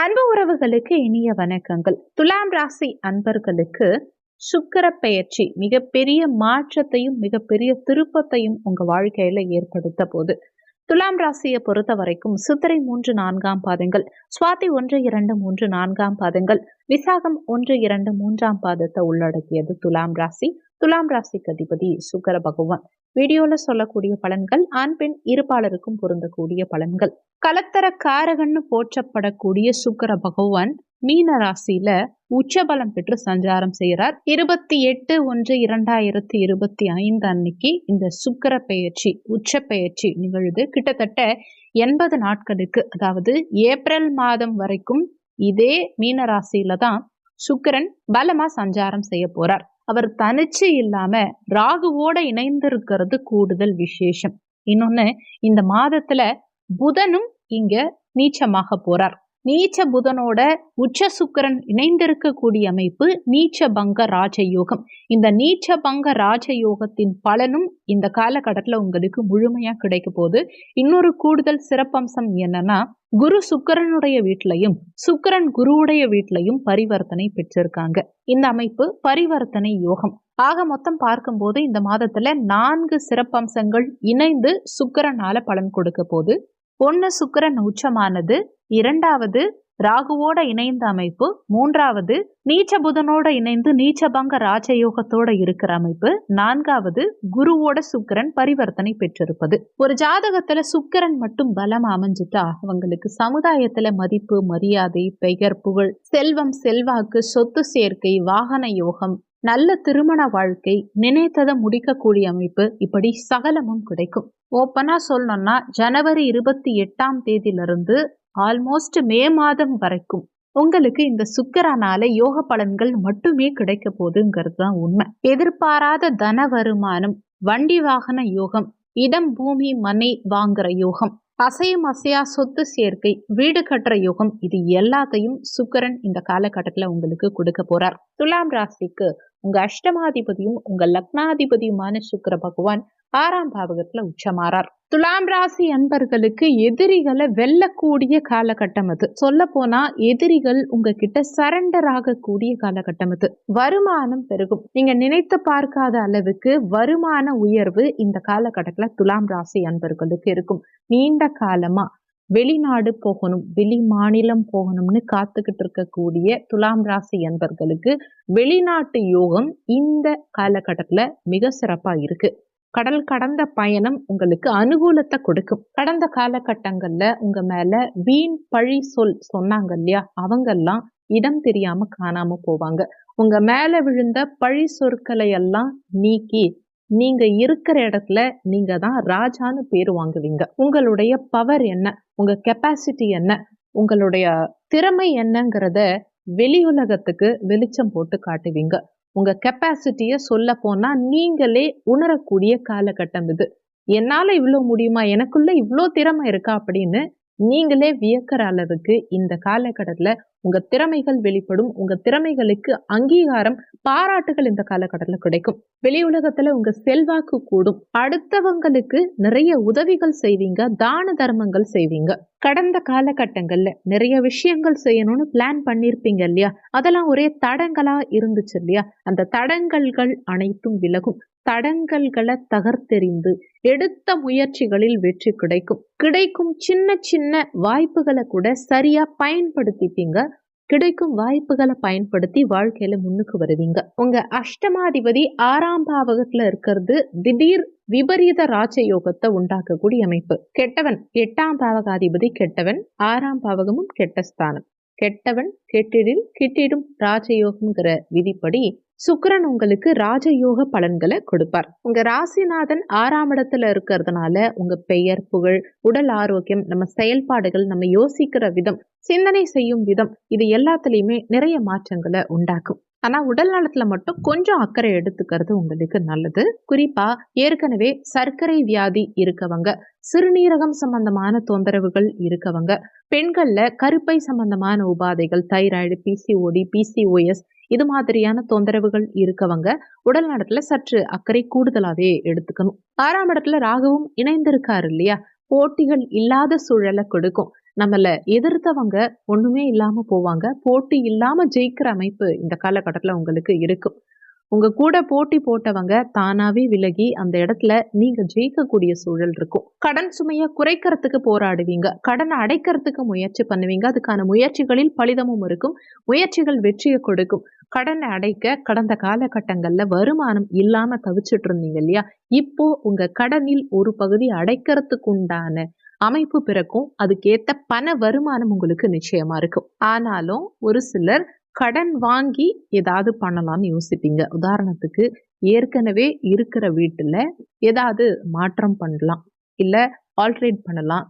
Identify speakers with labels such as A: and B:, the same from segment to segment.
A: அன்பு உறவுகளுக்கு இனிய வணக்கங்கள். துலாம் ராசி அன்பர்களுக்கு சுக்கர பெயர்ச்சி மிகப்பெரிய மாற்றத்தையும் மிகப்பெரிய திருப்பத்தையும் உங்க வாழ்க்கையில ஏற்படுத்த போது துலாம் ராசியை பொறுத்த வரைக்கும் சித்திரை மூன்று நான்காம் பாதங்கள் சுவாதி ஒன்று இரண்டு மூன்று நான்காம் பாதங்கள் விசாகம் ஒன்று இரண்டு மூன்றாம் பாதத்தை உள்ளடக்கியது துலாம் ராசி. துலாம் ராசிக்கு அதிபதி சுக்கர பகவான். வீடியோல சொல்லக்கூடிய பலன்கள் ஆண் பெண் இருப்பாளருக்கும் பொருந்தக்கூடிய பலன்கள். கலத்தர காரகன்னு போற்றப்படக்கூடிய சுக்கர பகவான் மீன ராசியில உச்சபலம் பெற்று சஞ்சாரம் செய்கிறார் இருபத்தி எட்டு ஒன்று இரண்டாயிரத்தி இருபத்தி ஐந்து அன்னைக்கு இந்த சுக்கர பெயர்ச்சி உச்ச பெயர்ச்சி நிகழ்வு கிட்டத்தட்ட எண்பது நாட்களுக்கு அதாவது ஏப்ரல் மாதம் வரைக்கும் இதே மீன ராசியில தான் சுக்கரன் பலமா சஞ்சாரம் செய்ய போறார். அவர் தனிச்சு இல்லாம ராகுவோட இணைந்திருக்கிறது கூடுதல் விசேஷம். இன்னொன்னு இந்த மாதத்துல புதனும் இங்க நீச்சமாக போறார். நீச்ச புதனோட உச்ச சுக்கரன் இணைந்திருக்கக்கூடிய அமைப்பு நீச்ச பங்க ராஜயோகம். இந்த நீச்ச பங்க ராஜயோகத்தின் பலனும் இந்த காலகட்டத்தில் உங்களுக்கு முழுமையா கிடைக்க போது இன்னொரு கூடுதல் சிறப்பம்சம் என்னன்னா குரு சுக்கரனுடைய வீட்டிலையும் சுக்கரன் குருவுடைய வீட்டிலையும் பரிவர்த்தனை பெற்றிருக்காங்க. இந்த அமைப்பு பரிவர்த்தனை யோகம். ஆக மொத்தம் பார்க்கும்போது இந்த மாதத்துல நான்கு சிறப்பம்சங்கள் இணைந்து சுக்கரனால பலன் கொடுக்க போது ஒன்று சுக்கரன் உச்சமானது இரண்டாவது ராகுவோட இணைந்த அமைப்பு. மூன்றாவது நீச்ச புதனோட இணைந்து நீச்சபங்க ராஜயோகத்தோட இருக்கிற அமைப்பு. நான்காவது குருவோட சுக்கரன் பரிவர்த்தனை பெற்றிருப்பது. ஒரு ஜாதகத்துல சுக்கரன் மட்டும் பலம் அமைஞ்சிட்டா அவங்களுக்கு சமுதாயத்துல மதிப்பு மரியாதை பெயர் புகழ் செல்வம் செல்வாக்கு சொத்து சேர்க்கை வாகன யோகம் நல்ல திருமண வாழ்க்கை நினைத்ததை முடிக்கக்கூடிய அமைப்பு இப்படி சகலமும் கிடைக்கும். ஓப்பனா சொல்லணும்னா ஜனவரி இருபத்தி எட்டாம் தேதியிலிருந்து ஆல்மோஸ்ட் மே மாதம் வரைக்கும் உங்களுக்கு இந்த சுக்கரனால யோக பலன்கள் மட்டுமே கிடைக்க போகுதுங்கிறது தான் உண்மை. எதிர்பாராத தன வருமானம் வண்டி வாகன யோகம் இடம் பூமி மனை வாங்குற யோகம் அசையும் அசையா சொத்து சேர்க்கை வீடு கட்டுற யோகம் இது எல்லாத்தையும் சுக்கரன் இந்த காலகட்டத்தில் உங்களுக்கு கொடுக்க போறார். துலாம் ராசிக்கு உங்க அஷ்டமாதிபதியும் உங்க லக்னாதிபதியுமான சுக்கர பகவான் ஆறாம் பாவகத்துல உச்சமாறார். துலாம் ராசி அன்பர்களுக்கு எதிரிகளை வெல்லக்கூடிய காலகட்டம் அது. சொல்ல போனா எதிரிகள் உங்ககிட்ட சரண்டர் ஆகக்கூடிய காலகட்டம் அது. வருமானம் பெருகும். நீங்க நினைத்து பார்க்காத அளவுக்கு வருமான உயர்வு இந்த காலகட்டத்துல துலாம் ராசி அன்பர்களுக்கு இருக்கும். நீண்ட காலமா வெளிநாடு போகணும் வெளி மாநிலம் போகணும்னு காத்துக்கிட்டு இருக்கக்கூடிய துலாம் ராசி அன்பர்களுக்கு வெளிநாட்டு யோகம் இந்த காலகட்டத்துல மிக சிறப்பா இருக்கு. கடல் கடந்த பயணம் உங்களுக்கு அனுகூலத்தை கொடுக்கும். கடந்த காலகட்டங்கள்ல உங்க மேல வீண் பழி சொல் சொன்னாங்க இல்லையா? அவங்கெல்லாம் இடம் தெரியாம காணாம போவாங்க. உங்க மேல விழுந்த பழி சொற்களை எல்லாம் நீக்கி நீங்க இருக்கிற இடத்துல நீங்க தான் ராஜான்னு பேர் வாங்குவீங்க. உங்களுடைய பவர் என்ன? உங்க கெப்பாசிட்டி என்ன? உங்களுடைய திறமை என்னங்கிறத வெளி உலகத்துக்கு வெளிச்சம் போட்டு காட்டுவீங்க. உங்கள் கெப்பாசிட்டியை சொல்ல போனால் நீங்களே உணரக்கூடிய காலகட்டம் இது. என்னால் இவ்வளோ முடியுமா? எனக்குள்ளே இவ்வளோ திறமை இருக்கா? அப்படின்னு நீங்களே வியக்கிற அளவுக்கு இந்த காலகட்டத்தில் உங்க திறமைகள் வெளிப்படும். உங்க திறமைகளுக்கு அங்கீகாரம் பாராட்டுகள் இந்த காலகட்டத்தில் கிடைக்கும். வெளி உலகத்துல உங்க செல்வாக்கு கூடும். அடுத்தவங்களுக்கு நிறைய உதவிகள் செய்வீங்க. தான தர்மங்கள் செய்வீங்க. கடந்த காலகட்டங்கள்ல நிறைய விஷயங்கள் செய்யணும்னு பிளான் பண்ணிருப்பீங்க இல்லையா? அதெல்லாம் ஒரே தடங்களா இருந்துச்சு இல்லையா? அந்த தடங்கல்கள் அனைத்தும் விலகும். தடங்கல்களை தகர்த்தெறிந்து எடுத்த முயற்சிகளில் வெற்றி கிடைக்கும். கிடைக்கும் சின்ன சின்ன வாய்ப்புகளை கூட சரியா பயன்படுத்திப்பீங்க. கிடைக்கும் வாய்ப்புகளை பயன்படுத்தி வாழ்க்கையில முன்னுக்கு வருவீங்க. உங்க அஷ்டமாதிபதி ஆறாம் பாவகத்துல இருக்கிறது திடீர் விபரீத ராஜயோகத்தை உண்டாக்கக்கூடிய அமைப்பு. கெட்டவன் எட்டாம் பாவகாதிபதி கெட்டவன் ஆறாம் பாவகமும் கெட்ட ஸ்தானம். கெட்டவன் கெட்டிடில் கிட்டிடும் ராஜயோகம்ங்கிற விதிப்படி சுக்கரன் உங்களுக்கு ராஜயோக பலன்களை கொடுப்பார். உங்க ராசிநாதன் ஆறாம் இடத்துல இருக்கிறதுனால உங்க பெயர் புகழ் உடல் ஆரோக்கியம் நம்ம செயல்பாடுகள் நம்ம யோசிக்கிற விதம் சிந்தனை செய்யும் விதம் இது எல்லாத்துலேயுமே நிறைய மாற்றங்களை உண்டாக்கும். ஆனா உடல் நலத்துல மட்டும் கொஞ்சம் அக்கறை எடுத்துக்கிறது உங்களுக்கு நல்லது. குறிப்பா ஏற்கனவே சர்க்கரை வியாதி இருக்கவங்க சிறுநீரகம் சம்பந்தமான தொந்தரவுகள் இருக்கவங்க பெண்கள்ல கருப்பை சம்பந்தமான உபாதைகள் தைராய்டு பிசிஓடி பிசிஓஎஸ் இது மாதிரியான தொந்தரவுகள் இருக்கவங்க உடல் நலத்துல சற்று அக்கறை கூடுதலாவே எடுத்துக்கணும். ஆறாம் இடத்துல ராகவும் இணைந்திருக்காரு இல்லையா? போட்டிகள் இல்லாத சூழலை கொடுக்கும். நம்மள எதிர்த்தவங்க ஒண்ணுமே இல்லாம போவாங்க. போட்டி இல்லாம ஜெயிக்கிற அமைப்பு இந்த காலகட்டத்துல உங்களுக்கு இருக்கும். உங்க கூட போட்டி போட்டவங்க தானாவே விலகி அந்த இடத்துல நீங்க ஜெயிக்கக்கூடிய சூழல் இருக்கும். கடன் சுமையை குறைக்கிறதுக்கு போராடுவீங்க. கடனை அடைக்கிறதுக்கு முயற்சி பண்ணுவீங்க. அதுக்கான முயற்சிகளில் பலிதமும் இருக்கும். முயற்சிகள் வெற்றியை கொடுக்கும். கடனை அடைக்க கடந்த காலகட்டங்கள்ல வருமானம் இல்லாம தவிச்சிட்டு இருந்தீங்க இல்லையா இப்போ உங்க கடனில் ஒரு பகுதி அடைக்கிறதுக்கு உண்டான அமைப்பு பிறக்கும். அதுக்கேத்த பண வருமானம் உங்களுக்கு நிச்சயமா இருக்கும். ஆனாலும் ஒரு சிலர் கடன் வாங்கி ஏதாவது பண்ணலாம்னு யோசிப்பீங்க. உதாரணத்துக்கு ஏற்கனவே இருக்கிற வீட்டுல ஏதாவது மாற்றம் பண்ணலாம். இல்ல ஆல்ட்ரேட் பண்ணலாம்.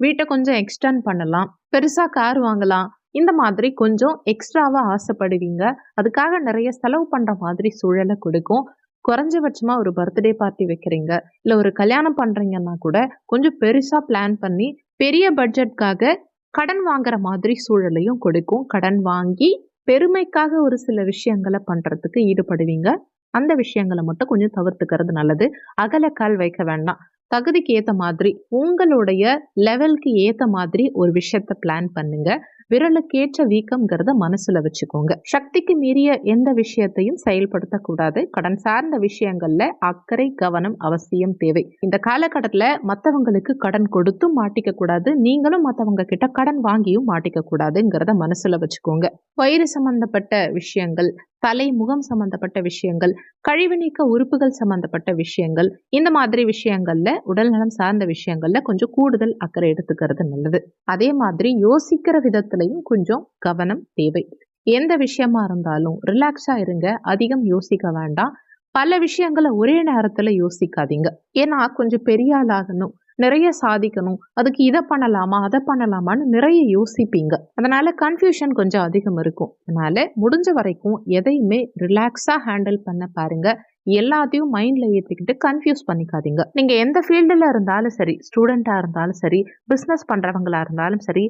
A: வீட்டை கொஞ்சம் எக்ஸ்டெண்ட் பண்ணலாம். பெருசா கார் வாங்கலாம். இந்த மாதிரி கொஞ்சம் எக்ஸ்ட்ராவாக ஆசைப்படுவீங்க. அதுக்காக நிறைய செலவு பண்ணுற மாதிரி சூழலை கொடுக்கும். குறைஞ்சபட்சமாக ஒரு பர்த்டே பார்ட்டி வைக்கிறீங்க. இல்லை ஒரு கல்யாணம் பண்ணுறீங்கன்னா கூட கொஞ்சம் பெருசாக பிளான் பண்ணி பெரிய பட்ஜெட்காக கடன் வாங்குற மாதிரி சூழலையும் கொடுக்கும். கடன் வாங்கி பெருமைக்காக ஒரு சில விஷயங்களை பண்ணுறதுக்கு ஈடுபடுவீங்க. அந்த விஷயங்களை மட்டும் கொஞ்சம் தவிர்த்துக்கிறது நல்லது. அகலக்கால் வைக்க வேண்டாம். தகுதிக்கு ஏற்ற மாதிரி உங்களுடைய லெவலுக்கு ஏற்ற மாதிரி ஒரு விஷயத்த பிளான் பண்ணுங்க. விரலுக்கேற்ற வீக்கம்ங்கிறத மனசுல வச்சுக்கோங்க. சக்திக்கு மீறிய எந்த விஷயத்தையும் செயல்படுத்தக்கூடாது. கடன் சார்ந்த விஷயங்கள்ல அக்கறை கவனம் அவசியம் தேவை. இந்த காலகட்டத்துல மத்தவங்களுக்கு கடன் கொடுத்தும் மாட்டிக்க கூடாது நீங்களும் மத்தவங்க கிட்ட கடன் வாங்கியும் மாட்டிக்க கூடாதுங்கிறத மனசுல வச்சுக்கோங்க. வயிறு சம்பந்தப்பட்ட விஷயங்கள் தலை முகம் சம்பந்தப்பட்ட விஷயங்கள் கழிவு நீக்க உறுப்புகள் சம்பந்தப்பட்ட விஷயங்கள் இந்த மாதிரி விஷயங்கள்ல உடல்நலம் சார்ந்த விஷயங்கள்ல கொஞ்சம் கூடுதல் அக்கறை எடுத்துக்கிறது நல்லது. அதே மாதிரி யோசிக்கிற விதத்திலையும் கொஞ்சம் கவனம் தேவை. எந்த விஷயமா இருந்தாலும் ரிலாக்ஸா இருங்க அதிகம் யோசிக்க வேண்டாம். பல விஷயங்களை ஒரே நேரத்துல யோசிக்காதீங்க. ஏன்னா கொஞ்சம் பெரிய ஆளாகணும். நிறைய சாதிக்கணும். அதுக்கு இதை பண்ணலாமா அதை பண்ணலாமான்னு நிறைய யோசிப்பீங்க. அதனால கன்ஃபியூஷன் கொஞ்சம் அதிகம் இருக்கும். அதனால முடிஞ்ச வரைக்கும் எதையுமே ரிலாக்ஸாக ஹேண்டில் பண்ண பாருங்க. எல்லாத்தையும் மைண்ட்ல ஏற்றிக்கிட்டு கன்ஃபியூஸ் பண்ணிக்காதீங்க. நீங்க எந்த ஃபீல்டில் இருந்தாலும் சரி ஸ்டூடெண்ட்டாக இருந்தாலும் சரி பிஸ்னஸ் பண்ணுறவங்களா இருந்தாலும் சரி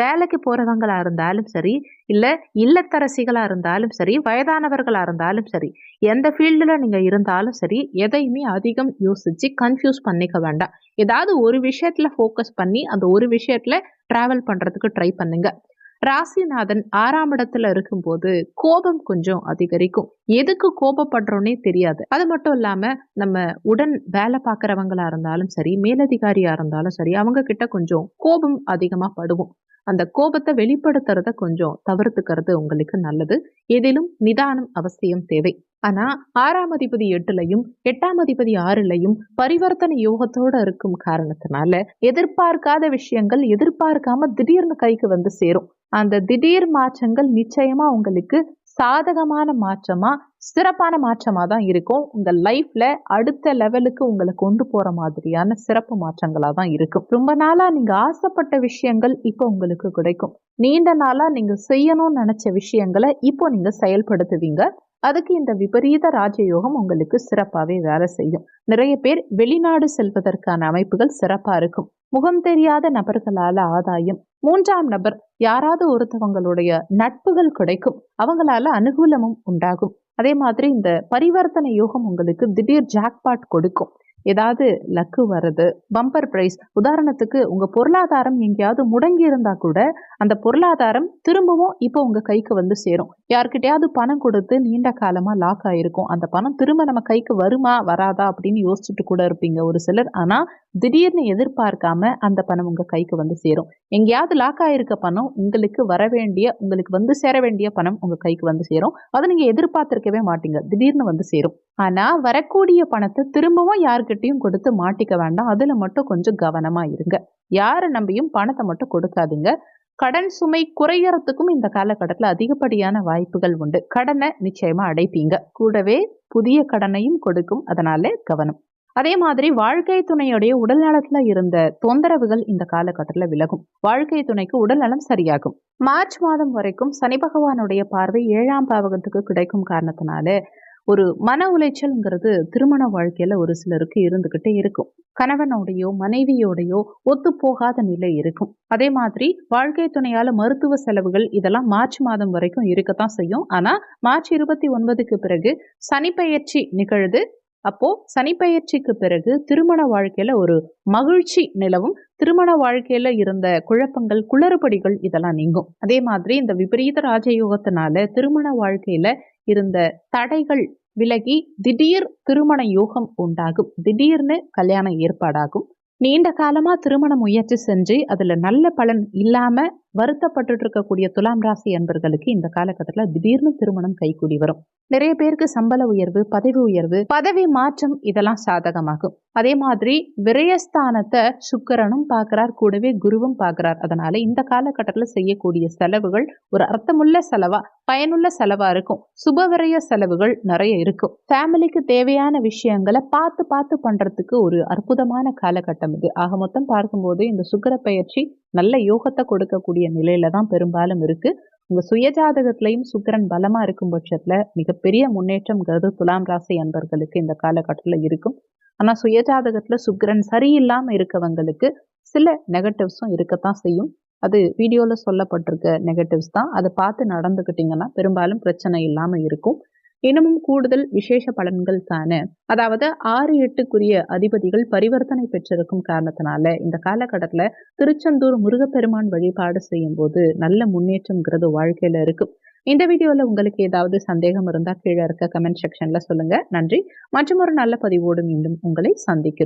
A: வேலைக்கு போறவங்களா இருந்தாலும் சரி இல்லை இல்லத்தரசிகளாக இருந்தாலும் சரி வயதானவர்களாக இருந்தாலும் சரி எந்த ஃபீல்டில் நீங்கள் இருந்தாலும் சரி எதையுமே அதிகம் யோசிச்சு கன்ஃபியூஸ் பண்ணிக்க வேண்டாம். ஏதாவது ஒரு விஷயத்தில் ஃபோக்கஸ் பண்ணி அந்த ஒரு விஷயத்தில் ட்ராவல் பண்ணுறதுக்கு ட்ரை பண்ணுங்கள் ராசிநாதன் ஆறாம் இடத்துல இருக்கும்போது கோபம் கொஞ்சம் அதிகரிக்கும். எதுக்கு கோபப்படுறோன்னே தெரியாது. அது மட்டும் இல்லாம நம்ம உடன் வேலை பார்க்குறவங்களா இருந்தாலும் சரி மேலதிகாரியா இருந்தாலும் சரி அவங்க கிட்ட கொஞ்சம் கோபம் அதிகமா படுவோம். அந்த கோபத்தை வெளிப்படுத்துறத கொஞ்சம் தவிர்த்துக்கிறது உங்களுக்கு நல்லது. எதிலும் நிதானம் அவசியம் தேவை. ஆனா ஆறாம் அதிபதி எட்டுலையும் எட்டாம் அதிபதி ஆறுலையும் பரிவர்த்தனை யோகத்தோட இருக்கும் காரணத்தினால எதிர்பார்க்காத விஷயங்கள் எதிர்பார்க்காம திடீர்னு கைக்கு வந்து சேரும். அந்த திடீர் மாற்றங்கள் நிச்சயமா உங்களுக்கு சாதகமான மாற்றமா சிறப்பான மாற்றமா தான் இருக்கும். உங்க லைஃப்ல அடுத்த லெவலுக்கு உங்களை கொண்டு போற மாதிரியான சிறப்பு மாற்றங்களா தான் இருக்கும். ரொம்ப நாளா நீங்க ஆசைப்பட்ட விஷயங்கள் இப்போ உங்களுக்கு கிடைக்கும். நீண்ட நாளா நீங்க செய்யணும்னு நினைச்ச விஷயங்களை இப்போ நீங்க செயல்படுத்துவீங்க. அதுக்கு இந்த விபரீத ராஜயோகம் உங்களுக்கு சிறப்பாகவே வேலை செய்யும். நிறைய பேர் வெளிநாடு செல்வதற்கான அமைப்புகள் சிறப்பா இருக்கும். முகம் தெரியாத நபர்களால ஆதாயம் மூன்றாம் நபர் யாராவது ஒருத்தவங்களுடைய நட்புகள் கிடைக்கும் அவங்களால அனுகூலமும் உண்டாகும். அதே மாதிரி இந்த பரிவர்த்தனை யோகம் உங்களுக்கு திடீர் ஜாக்பாட் கொடுக்கும். ஏதாவது லக்கு வருது பம்பர் பிரைஸ் உதாரணத்துக்கு உங்க பொருளாதாரம் எங்கேயாவது முடங்கி இருந்தா கூட அந்த பொருளாதாரம் திரும்பவும் இப்போ உங்க கைக்கு வந்து சேரும். யாருக்கிட்டையாவது பணம் கொடுத்து நீண்ட காலமா லாக் ஆயிருக்கும். அந்த பணம் திரும்ப நம்ம கைக்கு வருமா வராதா அப்படின்னு யோசிச்சுட்டு கூட இருப்பீங்க ஒரு சிலர். ஆனா திடீர்னு எதிர்பார்க்காம அந்த பணம் உங்க கைக்கு வந்து சேரும். எங்கேயாவது லாக் ஆயிருக்க பணம் உங்களுக்கு வர வேண்டிய உங்களுக்கு வந்து சேர வேண்டிய பணம் உங்க கைக்கு வந்து சேரும். அதை நீங்க எதிர்பார்த்திருக்கவே மாட்டீங்க. திடீர்னு வந்து சேரும். ஆனா வரக்கூடிய பணத்தை திரும்பவும் யாருக்கிட்டையும் கொடுத்து மாட்டிக்க வேண்டாம். அதுல மட்டும் கொஞ்சம் கவனமா இருங்க. யாரை நம்பியும் பணத்தை மட்டும் கொடுக்காதீங்க. கடன் சுமை குறையறதுக்கும் இந்த காலகட்டத்தில் அதிகப்படியான வாய்ப்புகள் உண்டு. கடனை நிச்சயமா அடைப்பீங்க. கூடவே புதிய கடனையும் கொடுக்கும். அதனால கவனம். அதே மாதிரி வாழ்க்கை துணையுடைய உடல் நலத்துல இருந்த தொந்தரவுகள் இந்த காலகட்டத்தில் விலகும். வாழ்க்கை துணைக்கு உடல் நலம் சரியாகும். மார்ச் மாதம் வரைக்கும் சனி பகவானுடைய பார்வை ஏழாம் பாவகத்துக்கு கிடைக்கும் காரணத்தினால ஒரு மன உளைச்சல்ங்கிறது திருமண வாழ்க்கையில ஒரு சிலருக்கு இருந்துகிட்டே இருக்கும். கணவனோடையோ மனைவியோடையோ ஒத்து போகாத நிலை இருக்கும். அதே மாதிரி வாழ்க்கை துணையால மருத்துவ செலவுகள் இதெல்லாம் மார்ச் மாதம் வரைக்கும் இருக்கத்தான் செய்யும். ஆனா மார்ச் இருபத்தி ஒன்பதுக்கு பிறகு சனிப்பெயர்ச்சி நிகழ்து. அப்போ சனிப்பெயர்ச்சிக்கு பிறகு திருமண வாழ்க்கையில ஒரு மகிழ்ச்சி நிலவும். திருமண வாழ்க்கையில இருந்த குழப்பங்கள் குளறுபடிகள் இதெல்லாம் நீங்கும். அதே மாதிரி இந்த விபரீத ராஜயோகத்தினால திருமண வாழ்க்கையில இருந்த தடைகள் விலகி திடீர் திருமண யோகம் உண்டாகும். திடீர்னு கல்யாணம் ஏற்பாடாகும். நீண்ட காலமா திருமண முயற்சி செஞ்சு அதுல நல்ல பலன் இல்லாம வருத்தப்பட்டு இருக்கக்கூடிய துலாம் ராசி அன்பர்களுக்கு இந்த காலகட்டத்தில் திடீர்னு திருமணம் கைகூடி வரும். நிறைய பேருக்கு சம்பள உயர்வு பதவி உயர்வு பதவி மாற்றம் இதெல்லாம் சாதகமாகும். அதே மாதிரி விரயஸ்தானத்தை சுக்கரனும் பார்க்கிறார் கூடவே குருவும் பார்க்கிறார். அதனால இந்த காலகட்டத்தில் செய்யக்கூடிய செலவுகள் ஒரு அர்த்தமுள்ள செலவா பயனுள்ள செலவா இருக்கும். சுப விரய செலவுகள் நிறைய இருக்கும். ஃபேமிலிக்கு தேவையான விஷயங்களை பார்த்து பார்த்து பண்றதுக்கு ஒரு அற்புதமான காலகட்டம் இது. ஆக மொத்தம் பார்க்கும்போது இந்த சுக்கர பயிற்சி நல்ல யோகத்தை கொடுக்கக்கூடிய நிலையில தான் பெரும்பாலும் இருக்கு. உங்க சுயஜாதகத்திலையும் சுக்கரன் பலமா இருக்கும் பட்சத்துல மிகப்பெரிய முன்னேற்றம்ங்கிறது துலாம் ராசி அன்பர்களுக்கு இந்த காலகட்டத்தில் இருக்கும். ஆனா சுயஜாதகத்துல சுக்கரன் சரியில்லாம இருக்கவங்களுக்கு சில நெகட்டிவ்ஸும் இருக்கத்தான் செய்யும். அது வீடியோவில் சொல்லப்பட்டிருக்க நெகட்டிவ்ஸ் தான். அதை பார்த்து நடந்துக்கிட்டிங்கன்னா பெரும்பாலும் பிரச்சனை இல்லாமல் இருக்கும். இன்னமும் கூடுதல் விசேஷ பலன்கள் காண. அதாவது ஆறு எட்டுக்குரிய அதிபதிகள் பரிவர்த்தனை பெற்றிருக்கும் காரணத்தினால இந்த காலகட்டத்தில் திருச்செந்தூர் முருகப்பெருமான் வழிபாடு செய்யும் போது நல்ல முன்னேற்றம்ங்கிறது வாழ்க்கையில இருக்கும் இந்த வீடியோவில் உங்களுக்கு ஏதாவது சந்தேகம் இருந்தால் கீழே இருக்க கமெண்ட் செக்ஷன்ல சொல்லுங்க. நன்றி. மற்றும் ஒரு நல்ல பதிவோடு மீண்டும் உங்களை சந்திக்கிறோம்.